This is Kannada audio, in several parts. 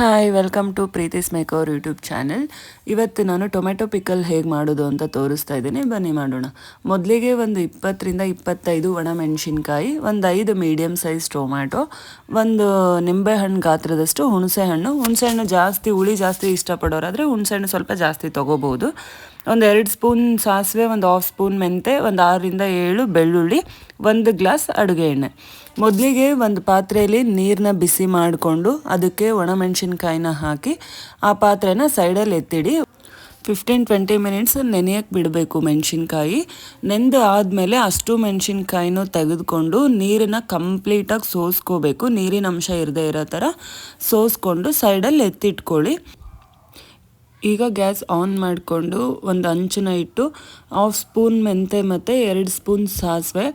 ಹಾಯ್ ವೆಲ್ಕಮ್ ಟು ಪ್ರೀತಿಸ್ ಮೇಕೋರ್ ಯೂಟ್ಯೂಬ್ ಚಾನೆಲ್ ಇವತ್ತು ನಾನು ಟೊಮೆಟೊ ಪಿಕಲ್ ಹೇಗೆ ಮಾಡೋದು ಅಂತ ತೋರಿಸ್ತಾ ಇದ್ದೀನಿ. ಬನ್ನಿ ಮಾಡೋಣ. ಮೊದಲಿಗೆ ಒಂದು ಇಪ್ಪತ್ತರಿಂದ ಇಪ್ಪತ್ತೈದು ಒಣಮೆಣಸಿನ್ಕಾಯಿ ಒಂದು ಐದು ಮೀಡಿಯಮ್ ಸೈಜ್ ಟೊಮ್ಯಾಟೊ ಒಂದು ನಿಂಬೆಹಣ್ಣು ಗಾತ್ರದಷ್ಟು ಹುಣಸೆ ಹಣ್ಣು ಹುಣಸೆ ಹಣ್ಣು ಜಾಸ್ತಿ, ಹುಳಿ ಜಾಸ್ತಿ ಇಷ್ಟಪಡೋರಾದರೆ ಹುಣಸೆ ಹಣ್ಣು ಸ್ವಲ್ಪ ಜಾಸ್ತಿ ತೊಗೋಬೋದು. ಒಂದು ಎರಡು ಸ್ಪೂನ್ ಸಾಸಿವೆ, ಒಂದು ಹಾಫ್ ಸ್ಪೂನ್ ಮೆಂತೆ, ಒಂದು ಆರರಿಂದ ಏಳು ಬೆಳ್ಳುಳ್ಳಿ, ಒಂದು ಗ್ಲಾಸ್ ಅಡುಗೆ ಎಣ್ಣೆ. ಮೊದಲಿಗೆ ಒಂದು ಪಾತ್ರೆಯಲ್ಲಿ ನೀರನ್ನ ಬಿಸಿ ಮಾಡಿಕೊಂಡು ಅದಕ್ಕೆ ಒಣಮೆಣಸಿನ್ಕಾಯಿನ ಹಾಕಿ ಆ ಪಾತ್ರೆನ ಸೈಡಲ್ಲಿ ಎತ್ತಿಡಿ. ಫಿಫ್ಟೀನ್ ಟ್ವೆಂಟಿ ಮಿನಿಟ್ಸ್ ನೆನೆಯಕ್ಕೆ ಬಿಡಬೇಕು ಮೆಣಸಿನ್ಕಾಯಿ. ನೆಂದು ಆದಮೇಲೆ ಅಷ್ಟು ಮೆಣಸಿನ್ಕಾಯಿನೂ ತೆಗೆದುಕೊಂಡು ನೀರನ್ನು ಕಂಪ್ಲೀಟಾಗಿ ಸೋಸ್ಕೋಬೇಕು. ನೀರಿನ ಅಂಶ ಇರದೇ ಇರೋ ಥರ ಸೋಸ್ಕೊಂಡು ಸೈಡಲ್ಲಿ ಎತ್ತಿಟ್ಕೊಳ್ಳಿ. ಈಗ ಗ್ಯಾಸ್ ಆನ್ ಮಾಡಿಕೊಂಡು ಒಂದು ಅಂಚನ ಇಟ್ಟು ಹಾಫ್ ಸ್ಪೂನ್ ಮೆಂತೆ ಮತ್ತು ಎರಡು ಸ್ಪೂನ್ ಸಾಸಿವೆ,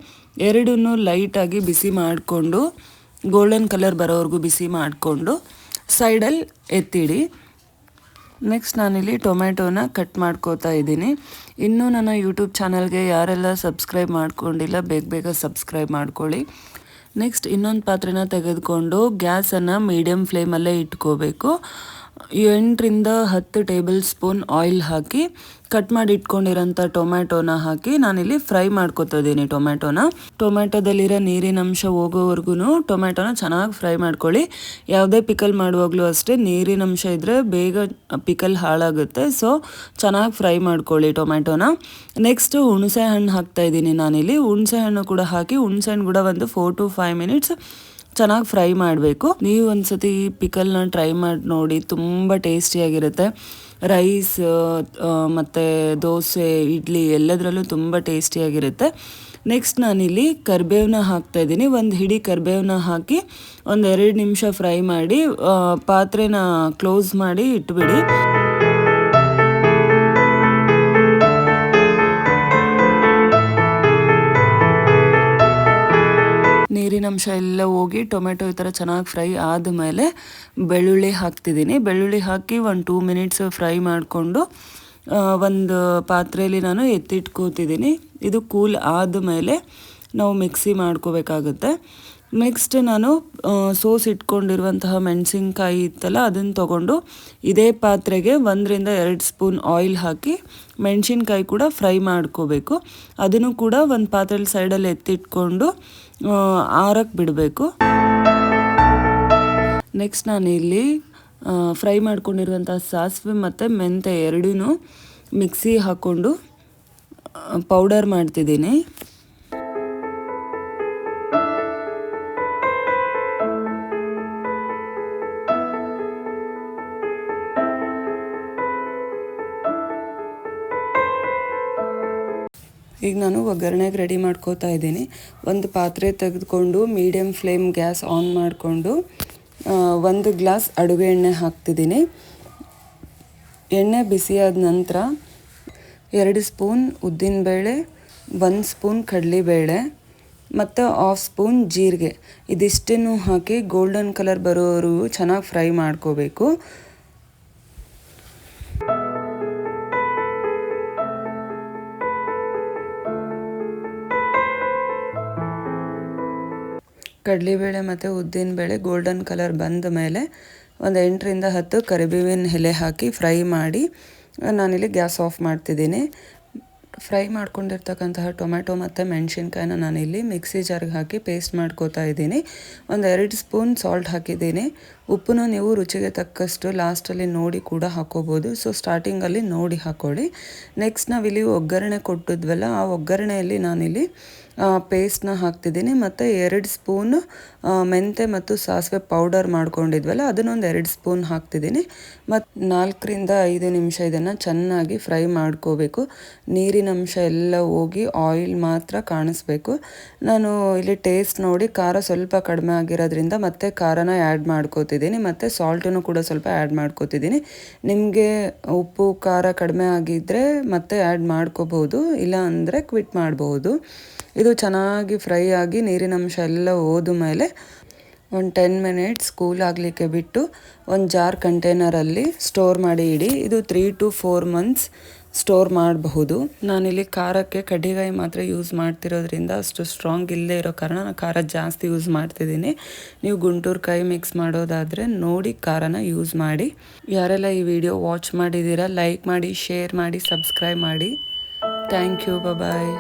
ಎರಡನ್ನೂ ಲೈಟಾಗಿ ಬಿಸಿ ಮಾಡಿಕೊಂಡು ಗೋಲ್ಡನ್ ಕಲರ್ ಬರೋವರೆಗೂ ಬಿಸಿ ಮಾಡಿಕೊಂಡು ಸೈಡಲ್ಲಿ ಎತ್ತಿಡಿ. ನೆಕ್ಸ್ಟ್ ನಾನಿಲ್ಲಿ ಟೊಮೆಟೊನ ಕಟ್ ಮಾಡ್ಕೋತಾ ಇದ್ದೀನಿ. ಇನ್ನೂ ನನ್ನ ಯೂಟ್ಯೂಬ್ ಚಾನಲ್ಗೆ ಯಾರೆಲ್ಲ ಸಬ್ಸ್ಕ್ರೈಬ್ ಮಾಡ್ಕೊಂಡಿಲ್ಲ, ಬೇಗ ಬೇಗ ಸಬ್ಸ್ಕ್ರೈಬ್ ಮಾಡ್ಕೊಳ್ಳಿ. ನೆಕ್ಸ್ಟ್ ಇನ್ನೊಂದು ಪಾತ್ರೆನ ತೆಗೆದುಕೊಂಡು ಗ್ಯಾಸನ್ನು ಮೀಡಿಯಮ್ ಫ್ಲೇಮಲ್ಲೇ ಇಟ್ಕೋಬೇಕು. ಎಂಟರಿಂದ ಹತ್ತು ಟೇಬಲ್ ಸ್ಪೂನ್ ಆಯಿಲ್ ಹಾಕಿ ಕಟ್ ಮಾಡಿ ಇಟ್ಕೊಂಡಿರೋಂಥ ಟೊಮ್ಯಾಟೋನ ಹಾಕಿ ನಾನಿಲ್ಲಿ ಫ್ರೈ ಮಾಡ್ಕೊತಾ ಇದ್ದೀನಿ ಟೊಮ್ಯಾಟೋನ. ಟೊಮ್ಯಾಟೋದಲ್ಲಿರೋ ನೀರಿನ ಅಂಶ ಹೋಗೋವರೆಗೂ ಟೊಮ್ಯಾಟೋನ ಚೆನ್ನಾಗಿ ಫ್ರೈ ಮಾಡ್ಕೊಳ್ಳಿ. ಯಾವುದೇ ಪಿಕಲ್ ಮಾಡುವಾಗಲೂ ಅಷ್ಟೇ ನೀರಿನ ಅಂಶ ಇದ್ದರೆ ಬೇಗ ಪಿಕಲ್ ಹಾಳಾಗುತ್ತೆ. ಸೊ, ಚೆನ್ನಾಗಿ ಫ್ರೈ ಮಾಡ್ಕೊಳ್ಳಿ ಟೊಮ್ಯಾಟೋನ. ನೆಕ್ಸ್ಟು ಹುಣಸೆ ಹಣ್ಣು ಹಾಕ್ತಾ ಇದ್ದೀನಿ ನಾನಿಲ್ಲಿ. ಹುಣಸೆ ಹಣ್ಣು ಕೂಡ ಹಾಕಿ, ಹುಣಸೆ ಹಣ್ಣು ಕೂಡ ಒಂದು ಫೋರ್ ಟು ಫೈವ್ ಮಿನಿಟ್ಸ್ ಚೆನ್ನಾಗಿ ಫ್ರೈ ಮಾಡಬೇಕು. ನೀವು ಒಂದ್ಸತಿ ಪಿಕಲ್ನ ಟ್ರೈ ಮಾಡಿ ನೋಡಿ, ತುಂಬ ಟೇಸ್ಟಿಯಾಗಿರುತ್ತೆ ರೈಸ್ ಮತ್ತು ದೋಸೆ, ಇಡ್ಲಿ ಎಲ್ಲದರಲ್ಲೂ ತುಂಬ ಟೇಸ್ಟಿಯಾಗಿರುತ್ತೆ ನೆಕ್ಸ್ಟ್ ನಾನಿಲ್ಲಿ ಕರಿಬೇವನ್ನ ಹಾಕ್ತಾ ಇದ್ದೀನಿ. ಒಂದು ಹಿಡಿ ಕರಿಬೇವನ್ನ ಹಾಕಿ ಒಂದು ಎರಡು ನಿಮಿಷ ಫ್ರೈ ಮಾಡಿ ಪಾತ್ರೆನ ಕ್ಲೋಸ್ ಮಾಡಿ ಇಟ್ಬಿಡಿ. ನೀರಿನಂಶ ಎಲ್ಲ ಹೋಗಿ ಟೊಮೆಟೊ ಈ ಥರ ಚೆನ್ನಾಗಿ ಫ್ರೈ ಆದಮೇಲೆ ಬೆಳ್ಳುಳ್ಳಿ ಹಾಕ್ತಿದ್ದೀನಿ. ಬೆಳ್ಳುಳ್ಳಿ ಹಾಕಿ ಒಂದು ಟೂ ಮಿನಿಟ್ಸ್ ಫ್ರೈ ಮಾಡಿಕೊಂಡು ಒಂದು ಪಾತ್ರೆಯಲ್ಲಿ ನಾನು ಎತ್ತಿಟ್ಕೋತಿದ್ದೀನಿ. ಇದು ಕೂಲ್ ಆದಮೇಲೆ ನಾವು ಮಿಕ್ಸಿ ಮಾಡ್ಕೋಬೇಕಾಗುತ್ತೆ. ನೆಕ್ಸ್ಟ್ ನಾನು ಸೋಸ್ ಇಟ್ಕೊಂಡಿರುವಂತಹ ಮೆಣಸಿನ್ಕಾಯಿ ಇತ್ತಲ್ಲ ಅದನ್ನು ತೊಗೊಂಡು ಇದೇ ಪಾತ್ರೆಗೆ ಒಂದರಿಂದ ಎರಡು ಸ್ಪೂನ್ ಆಯಿಲ್ ಹಾಕಿ ಮೆಣಸಿನ್ಕಾಯಿ ಕೂಡ ಫ್ರೈ ಮಾಡ್ಕೋಬೇಕು. ಅದನ್ನು ಕೂಡ ಒಂದು ಪಾತ್ರೆಲಿ ಸೈಡಲ್ಲಿ ಎತ್ತಿಟ್ಕೊಂಡು ಆರಕ್ಕೆ ಬಿಡಬೇಕು. ನೆಕ್ಸ್ಟ್ ನಾನು ಇಲ್ಲಿ ಫ್ರೈ ಮಾಡ್ಕೊಂಡಿರುವಂಥ ಸಾಸಿವೆ ಮತ್ತು ಮೆಂತೆ ಎರಡೂ ಮಿಕ್ಸಿ ಹಾಕ್ಕೊಂಡು ಪೌಡರ್ ಮಾಡ್ತಿದ್ದೀನಿ. ಈಗ ನಾನು ಒಗ್ಗರಣೆಗೆ ರೆಡಿ ಮಾಡ್ಕೋತಾ ಇದ್ದೀನಿ. ಒಂದು ಪಾತ್ರೆ ತೆಗೆದುಕೊಂಡು ಮೀಡಿಯಮ್ ಫ್ಲೇಮ್ ಗ್ಯಾಸ್ ಆನ್ ಮಾಡಿಕೊಂಡು ಒಂದು ಗ್ಲಾಸ್ ಅಡುಗೆ ಎಣ್ಣೆ ಹಾಕ್ತಿದ್ದೀನಿ. ಎಣ್ಣೆ ಬಿಸಿಯಾದ ನಂತರ ಎರಡು ಸ್ಪೂನ್ ಉದ್ದಿನಬೇಳೆ ಒಂದು ಸ್ಪೂನ್ ಕಡಲೆಬೇಳೆ ಮತ್ತು ಹಾಫ್ ಸ್ಪೂನ್ ಜೀರಿಗೆ. ಇದಿಷ್ಟನ್ನು ಹಾಕಿ ಗೋಲ್ಡನ್ ಕಲರ್ ಬರೋವರೆಗೂ ಚೆನ್ನಾಗಿ ಫ್ರೈ ಮಾಡ್ಕೋಬೇಕು. ಕಡಲೆಬೇಳೆ ಮತ್ತು ಉದ್ದಿನಬೇಳೆ ಗೋಲ್ಡನ್ ಕಲರ್ ಬಂದ ಮೇಲೆ ಒಂದು ಎಂಟರಿಂದ ಹತ್ತು ಕರಿಬೇವಿನ ಎಲೆ ಹಾಕಿ ಫ್ರೈ ಮಾಡಿ, ನಾನಿಲ್ಲಿ ಗ್ಯಾಸ್ ಆಫ್ ಮಾಡ್ತಿದ್ದೀನಿ. ಫ್ರೈ ಮಾಡ್ಕೊಂಡಿರ್ತಕ್ಕಂತಹ ಟೊಮೆಟೊ ಮತ್ತು ಮೆಣಸಿನ್ಕಾಯಿನ ನಾನಿಲ್ಲಿ ಮಿಕ್ಸಿ ಜಾರ್ಗೆ ಹಾಕಿ ಪೇಸ್ಟ್ ಮಾಡ್ಕೋತಾ ಇದ್ದೀನಿ. ಒಂದು ಎರಡು ಸ್ಪೂನ್ ಸಾಲ್ಟ್ ಹಾಕಿದ್ದೀನಿ. ಉಪ್ಪನ್ನು ನೀವು ರುಚಿಗೆ ತಕ್ಕಷ್ಟು ಲಾಸ್ಟಲ್ಲಿ ನೋಡಿ ಕೂಡ ಹಾಕೋಬೋದು. ಸೊ ಸ್ಟಾರ್ಟಿಂಗಲ್ಲಿ ನೋಡಿ ಹಾಕೊಳ್ಳಿ. ನೆಕ್ಸ್ಟ್ ನಾವಿಲ್ಲಿ ಒಗ್ಗರಣೆ ಕೊಟ್ಟಿದ್ವಲ್ಲ, ಆ ಒಗ್ಗರಣೆಯಲ್ಲಿ ನಾನಿಲ್ಲಿ ಪೇಸ್ಟ್ನ ಹಾಕ್ತಿದ್ದೀನಿ. ಮತ್ತು ಎರಡು ಸ್ಪೂನ್ ಮೆಂತೆ ಮತ್ತು ಸಾಸಿವೆ ಪೌಡರ್ ಮಾಡ್ಕೊಂಡಿದ್ವಲ್ಲ, ಅದನ್ನೊಂದು ಎರಡು ಸ್ಪೂನ್ ಹಾಕ್ತಿದ್ದೀನಿ. ಮತ್ತು ನಾಲ್ಕರಿಂದ ಐದು ನಿಮಿಷ ಇದನ್ನು ಚೆನ್ನಾಗಿ ಫ್ರೈ ಮಾಡ್ಕೋಬೇಕು. ನೀರಿನ ಅಂಶ ಎಲ್ಲ ಹೋಗಿ ಆಯಿಲ್ ಮಾತ್ರ ಕಾಣಿಸ್ಬೇಕು. ನಾನು ಇಲ್ಲಿ ಟೇಸ್ಟ್ ನೋಡಿ, ಖಾರ ಸ್ವಲ್ಪ ಕಡಿಮೆ ಆಗಿರೋದ್ರಿಂದ ಮತ್ತೆ ಖಾರನ ಆ್ಯಡ್ ಮಾಡ್ಕೋತಿದ್ದೀನಿ ಮತ್ತು ಸಾಲ್ಟನ್ನು ಕೂಡ ಸ್ವಲ್ಪ ಆ್ಯಡ್ ಮಾಡ್ಕೋತಿದ್ದೀನಿ. ನಿಮಗೆ ಉಪ್ಪು, ಖಾರ ಕಡಿಮೆ ಆಗಿದ್ದರೆ ಮತ್ತೆ ಆ್ಯಡ್ ಮಾಡ್ಕೋಬೋದು, ಇಲ್ಲ ಅಂದರೆ ಕ್ವಿಟ್ ಮಾಡಬಹುದು ಇದು ಚೆನ್ನಾಗಿ ಫ್ರೈ ಆಗಿ ನೀರಿನ ಅಂಶ ಎಲ್ಲ ಹೋದ ಮೇಲೆ ಒಂದು ಟೆನ್ ಮಿನಿಟ್ಸ್ ಕೂಲ್ ಆಗಲಿಕ್ಕೆ ಬಿಟ್ಟು ಒಂದು ಜಾರ್ ಕಂಟೈನರಲ್ಲಿ ಸ್ಟೋರ್ ಮಾಡಿ ಇಡಿ. ಇದು three to four months store ಮಾಡಬಹುದು. ನಾನಿಲ್ಲಿ ಖಾರಕ್ಕೆ ಕಡ್ಡಿಗಾಯಿ ಮಾತ್ರ ಯೂಸ್ ಮಾಡ್ತಿರೋದ್ರಿಂದ ಅಷ್ಟು ಸ್ಟ್ರಾಂಗ್ ಇಲ್ಲದೆ ಇರೋ ಕಾರಣ ನಾನು ಖಾರ ಜಾಸ್ತಿ ಯೂಸ್ ಮಾಡ್ತಿದ್ದೀನಿ. ನೀವು ಗುಂಟೂರು ಕಾಯಿ ಮಿಕ್ಸ್ ಮಾಡೋದಾದರೆ ನೋಡಿ ಖಾರನ ಯೂಸ್ ಮಾಡಿ. ಯಾರೆಲ್ಲ ಈ ವಿಡಿಯೋ ವಾಚ್ ಮಾಡಿದ್ದೀರಾ ಲೈಕ್ ಮಾಡಿ ಶೇರ್ ಮಾಡಿ ಸಬ್ಸ್ಕ್ರೈಬ್ ಮಾಡಿ. Thank you bye